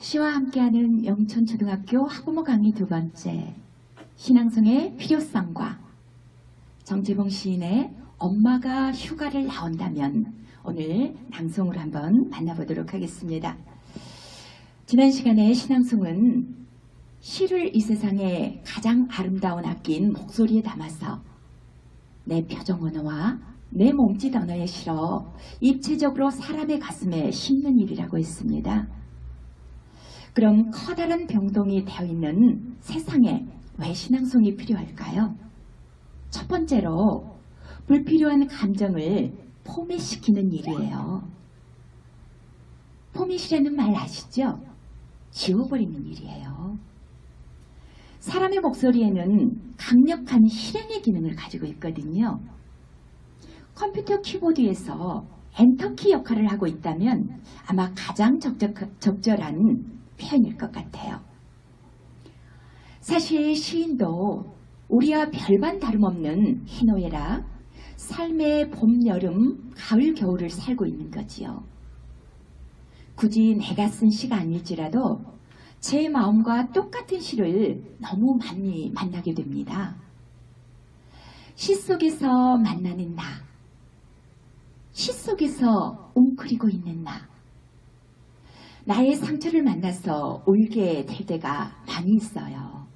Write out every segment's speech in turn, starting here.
씨와 함께하는 영천초등학교 학부모 강의 두 번째 신앙성의 필요성과 정재봉 시인의 엄마가 휴가를 나온다면 오늘 낭송을 한번 만나보도록 하겠습니다. 지난 시간에 신앙송은 시를 이 세상에 가장 아름다운 악기인 목소리에 담아서 내 표정 언어와 내 몸짓 언어에 실어 입체적으로 사람의 가슴에 심는 일이라고 했습니다. 그럼 커다란 병동이 되어 있는 세상에 왜 신앙송이 필요할까요? 첫 번째로 불필요한 감정을 포맷시키는 일이에요. 포맷이라는 말 아시죠? 지워버리는 일이에요. 사람의 목소리에는 강력한 실행의 기능을 가지고 있거든요. 컴퓨터 키보드에서 엔터키 역할을 하고 있다면 아마 가장 적적, 적절한 표현일 것 같아요. 사실 시인도 우리와 별반 다름없는 희노애락, 삶의 봄, 여름, 가을, 겨울을 살고 있는 거지요. 굳이 내가 쓴 시가 아닐지라도 제 마음과 똑같은 시를 너무 많이 만나게 됩니다. 시 속에서 만나는 나, 시 속에서 웅크리고 있는 나, 나의 상처를 만나서 울게 될 때가 많이 있어요.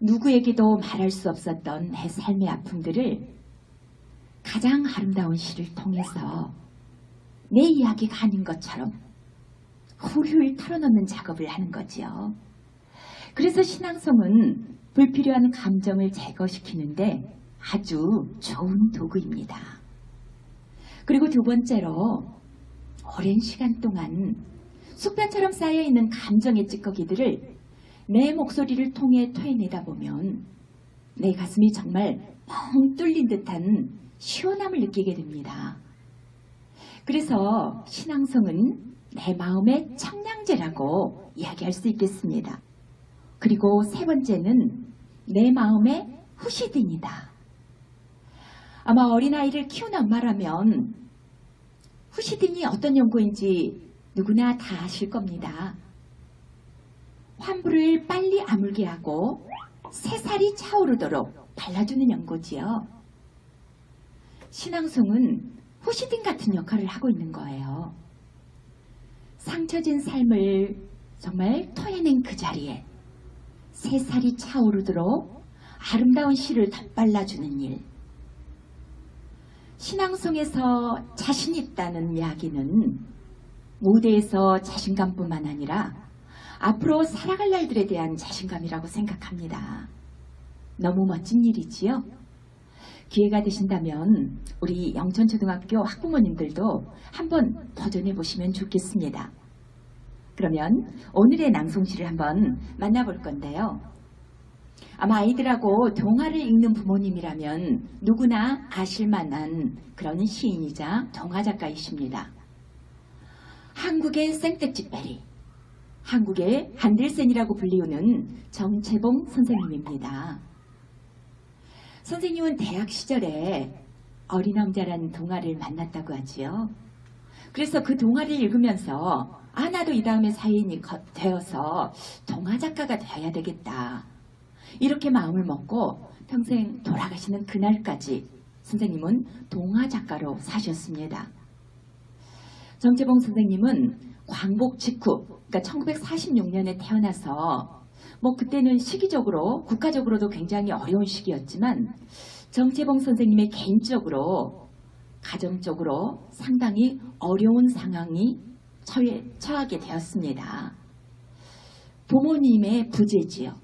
누구에게도 말할 수 없었던 내 삶의 아픔들을 가장 아름다운 시를 통해서 내 이야기가 아닌 것처럼 훌훌 털어놓는 작업을 하는 거지요. 그래서 신앙송은 불필요한 감정을 제거시키는데 아주 좋은 도구입니다. 그리고 두 번째로 오랜 시간 동안 숙변처럼 쌓여있는 감정의 찌꺼기들을 내 목소리를 통해 토해내다 보면 내 가슴이 정말 뻥 뚫린 듯한 시원함을 느끼게 됩니다. 그래서 신앙성은 내 마음의 청량제라고 이야기할 수 있겠습니다. 그리고 세 번째는 내 마음의 후시딘이다. 아마 어린아이를 키우는 엄마라면 후시딘이 어떤 연고인지 누구나 다 아실 겁니다. 환부를 빨리 아물게 하고 새살이 차오르도록 발라주는 연고지요. 신앙송은 후시딘 같은 역할을 하고 있는 거예요. 상처진 삶을 정말 토해낸 그 자리에 새살이 차오르도록 아름다운 시를 덧발라주는 일. 신앙송에서 자신 있다는 이야기는 무대에서 자신감뿐만 아니라 앞으로 살아갈 날들에 대한 자신감이라고 생각합니다. 너무 멋진 일이지요? 기회가 되신다면 우리 영천초등학교 학부모님들도 한번 도전해 보시면 좋겠습니다. 그러면 오늘의 낭송시를 한번 만나볼 건데요. 아마 아이들하고 동화를 읽는 부모님이라면 누구나 아실 만한 그런 시인이자 동화 작가이십니다. 한국의 생떼찌빼리, 한국의 한들센이라고 불리우는 정채봉 선생님입니다. 선생님은 대학 시절에 어린 왕자라는 동화를 만났다고 하지요. 그래서 그 동화를 읽으면서 아 나도 이 다음에 사인이 되어서 동화 작가가 되어야 되겠다. 이렇게 마음을 먹고 평생 돌아가시는 그날까지 선생님은 동화 작가로 사셨습니다. 정재봉 선생님은 광복 직후, 그러니까 1946년에 태어나서 뭐 그때는 시기적으로 국가적으로도 굉장히 어려운 시기였지만 정재봉 선생님의 개인적으로 가정적으로 상당히 어려운 상황이 처해, 처하게 되었습니다. 부모님의 부재지요.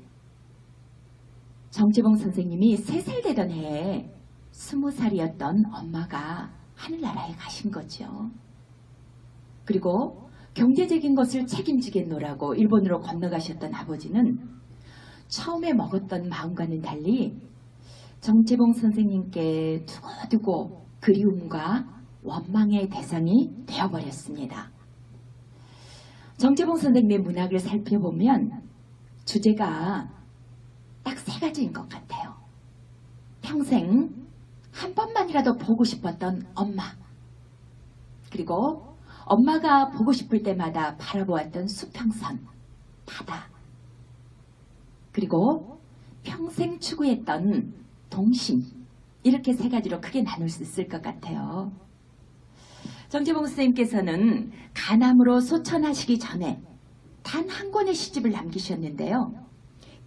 정재봉 선생님이 3살 되던 해에 20살이었던 엄마가 하늘나라에 가신 거죠. 그리고 경제적인 것을 책임지겠노라고 일본으로 건너가셨던 아버지는 처음에 먹었던 마음과는 달리 정재봉 선생님께 두고두고 그리움과 원망의 대상이 되어버렸습니다. 정재봉 선생님의 문학을 살펴보면 주제가 딱 세 가지인 것 같아요. 평생 한 번만이라도 보고 싶었던 엄마. 그리고 엄마가 보고 싶을 때마다 바라보았던 수평선, 바다. 그리고 평생 추구했던 동심. 이렇게 세 가지로 크게 나눌 수 있을 것 같아요. 정재봉 선생님께서는 가남으로 소천하시기 전에 단 한 권의 시집을 남기셨는데요.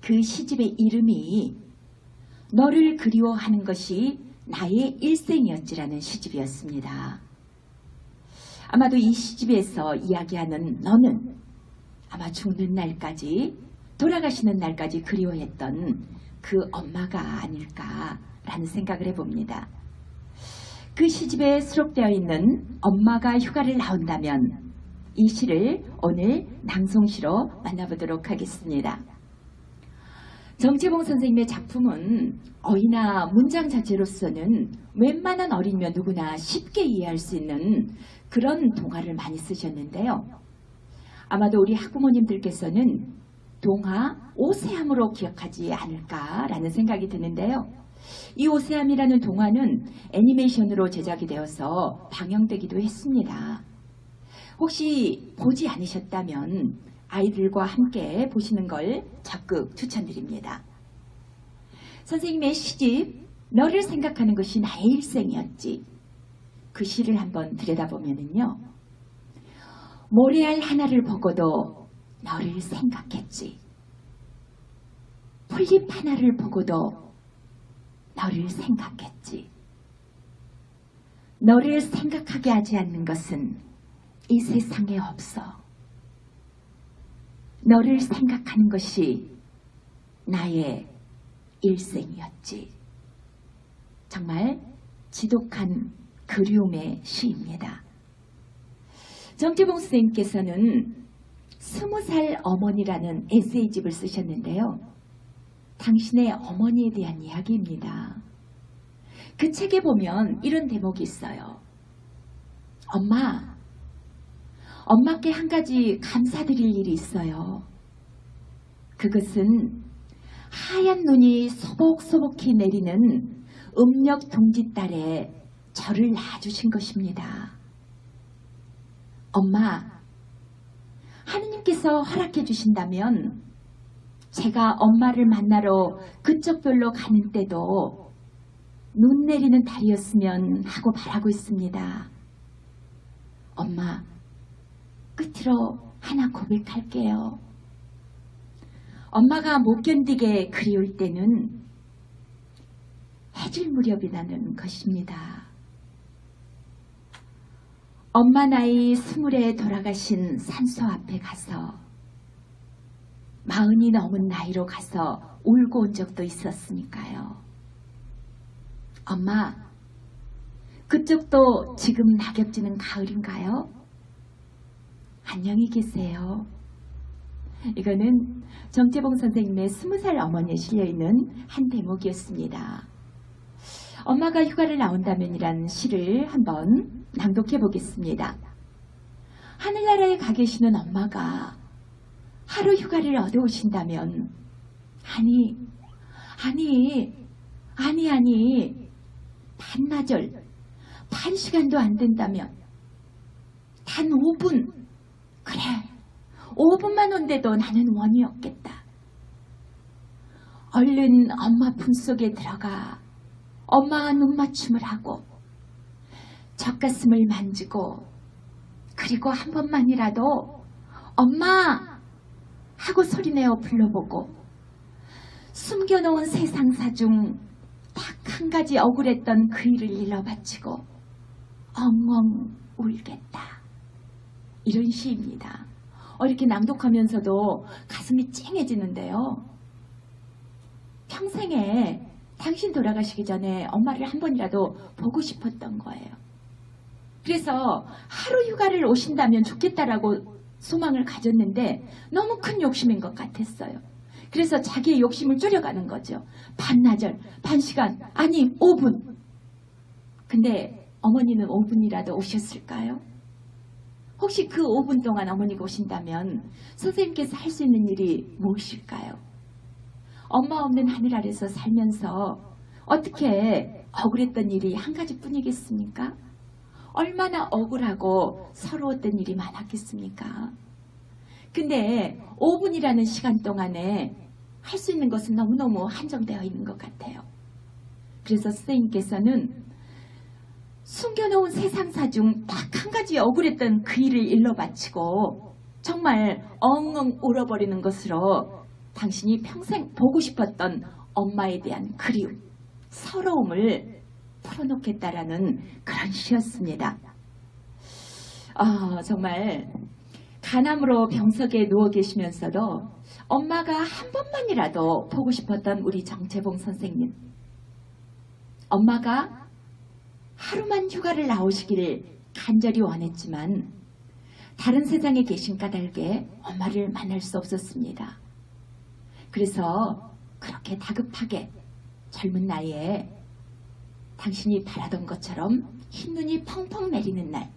그 시집의 이름이 너를 그리워하는 것이 나의 일생이었지라는 시집이었습니다. 아마도 이 시집에서 이야기하는 너는 아마 죽는 날까지 돌아가시는 날까지 그리워했던 그 엄마가 아닐까라는 생각을 해봅니다. 그 시집에 수록되어 있는 엄마가 휴가를 나온다면 이 시를 오늘 낭송시로 만나보도록 하겠습니다. 정채봉 선생님의 작품은 어이나 문장 자체로서는 웬만한 어린이면 누구나 쉽게 이해할 수 있는 그런 동화를 많이 쓰셨는데요. 아마도 우리 학부모님들께서는 동화 오세함으로 기억하지 않을까라는 생각이 드는데요. 이 오세함이라는 동화는 애니메이션으로 제작이 되어서 방영되기도 했습니다. 혹시 보지 않으셨다면 아이들과 함께 보시는 걸 적극 추천드립니다. 선생님의 시집 너를 생각하는 것이 나의 일생이었지. 그 시를 한번 들여다보면은요. 모래알 하나를 보고도 너를 생각했지. 풀잎 하나를 보고도 너를 생각했지. 너를 생각하게 하지 않는 것은 이 세상에 없어. 너를 생각하는 것이 나의 일생이었지. 정말 지독한 그리움의 시입니다. 정태봉 선생님께서는 스무 살 어머니라는 에세이집을 쓰셨는데요. 당신의 어머니에 대한 이야기입니다. 그 책에 보면 이런 대목이 있어요. 엄마, 엄마께 한 가지 감사드릴 일이 있어요. 그것은 하얀 눈이 소복소복히 내리는 음력 동짓달에 저를 낳아주신 것입니다. 엄마, 하느님께서 허락해 주신다면 제가 엄마를 만나러 그쪽 별로 가는 때도 눈 내리는 달이었으면 하고 바라고 있습니다. 엄마, 끝으로 하나 고백할게요. 엄마가 못 견디게 그리울 때는 해질 무렵이라는 것입니다. 엄마 나이 스물에 돌아가신 산소 앞에 가서 마흔이 넘은 나이로 가서 울고 온 적도 있었으니까요. 엄마, 그쪽도 지금 낙엽지는 가을인가요? 안녕히 계세요. 이거는 정재봉 선생님의 스무 살 어머니에 실려있는 한 대목이었습니다. 엄마가 휴가를 나온다면이란 시를 한번 낭독해 보겠습니다. 하늘나라에 가 계시는 엄마가 하루 휴가를 얻어오신다면 아니 아니 아니 아니 반나절 반 시간도 안 된다면 단 5분 그래 5분만 온데도 나는 원이 없겠다. 얼른 엄마 품속에 들어가 엄마와 눈맞춤을 하고 젖가슴을 만지고 그리고 한 번만이라도 엄마 하고 소리내어 불러보고 숨겨놓은 세상사 중 딱 한 가지 억울했던 그 일을 일러 바치고 엉엉 울겠다. 이런 시입니다. 어, 이렇게 낭독하면서도 가슴이 찡해지는데요. 평생에 당신 돌아가시기 전에 엄마를 한 번이라도 보고 싶었던 거예요. 그래서 하루 휴가를 오신다면 좋겠다라고 소망을 가졌는데 너무 큰 욕심인 것 같았어요. 그래서 자기의 욕심을 줄여가는 거죠. 반나절, 반시간, 아니 5분. 근데 어머니는 5분이라도 오셨을까요? 혹시 그 5분 동안 어머니가 오신다면 선생님께서 할 수 있는 일이 무엇일까요? 엄마 없는 하늘 아래서 살면서 어떻게 억울했던 일이 한 가지뿐이겠습니까? 얼마나 억울하고 서러웠던 일이 많았겠습니까? 근데 5분이라는 시간 동안에 할 수 있는 것은 너무너무 한정되어 있는 것 같아요. 그래서 선생님께서는 숨겨놓은 세상사 중 딱 한 가지 억울했던 그 일을 일러 바치고 정말 엉엉 울어버리는 것으로 당신이 평생 보고 싶었던 엄마에 대한 그리움, 서러움을 풀어놓겠다라는 그런 시였습니다. 아, 정말 간암으로 병석에 누워 계시면서도 엄마가 한 번만이라도 보고 싶었던 우리 정채봉 선생님. 엄마가 하루만 휴가를 나오시기를 간절히 원했지만 다른 세상에 계신 까닭에 엄마를 만날 수 없었습니다. 그래서 그렇게 다급하게 젊은 나이에 당신이 바라던 것처럼 흰눈이 펑펑 내리는 날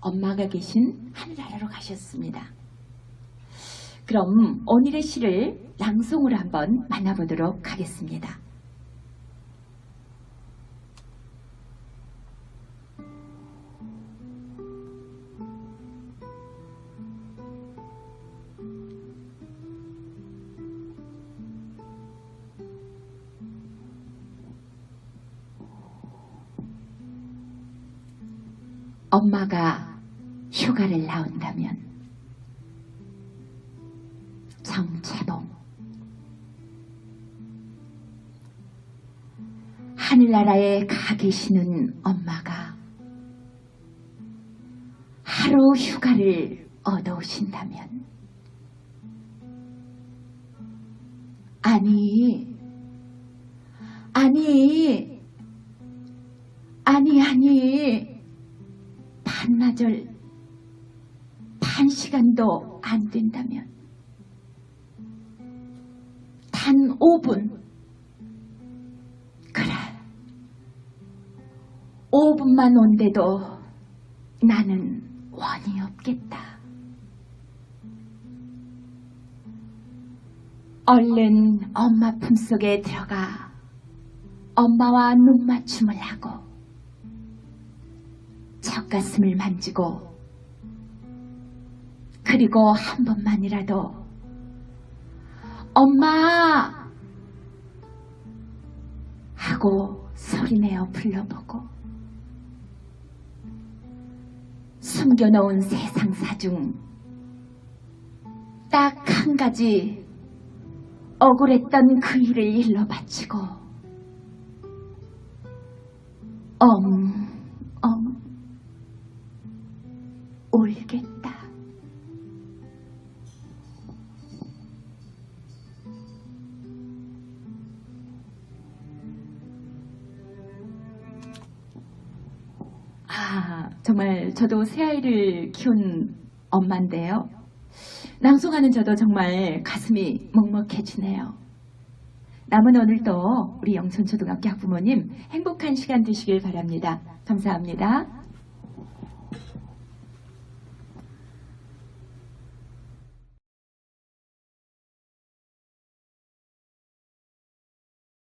엄마가 계신 하늘나라로 가셨습니다. 그럼 오늘의 시를 랑송으로 한번 만나보도록 하겠습니다. 엄마가 휴가를 나온다면 정채봉. 하늘나라에 가 계시는 엄마가 하루 휴가를 얻어오신다면 아니 아니 아니 아니 반나절 반 시간도 안 된다면 단 5분. 그래. 5분만 온데도 나는 원이 없겠다. 얼른 엄마 품속에 들어가 엄마와 눈맞춤을 하고 젖가슴을 만지고 그리고 한 번만이라도 엄마! 하고 소리내어 불러보고 숨겨놓은 세상사 중 딱 한 가지 억울했던 그 일을 일러 바치고 엉, 엉, 울겠다. 아, 정말 저도 새 아이를 키운 엄마인데요. 낭송하는 저도 정말 가슴이 먹먹해지네요. 남은 오늘도 우리 영천초등학교 학부모님 행복한 시간 되시길 바랍니다. 감사합니다.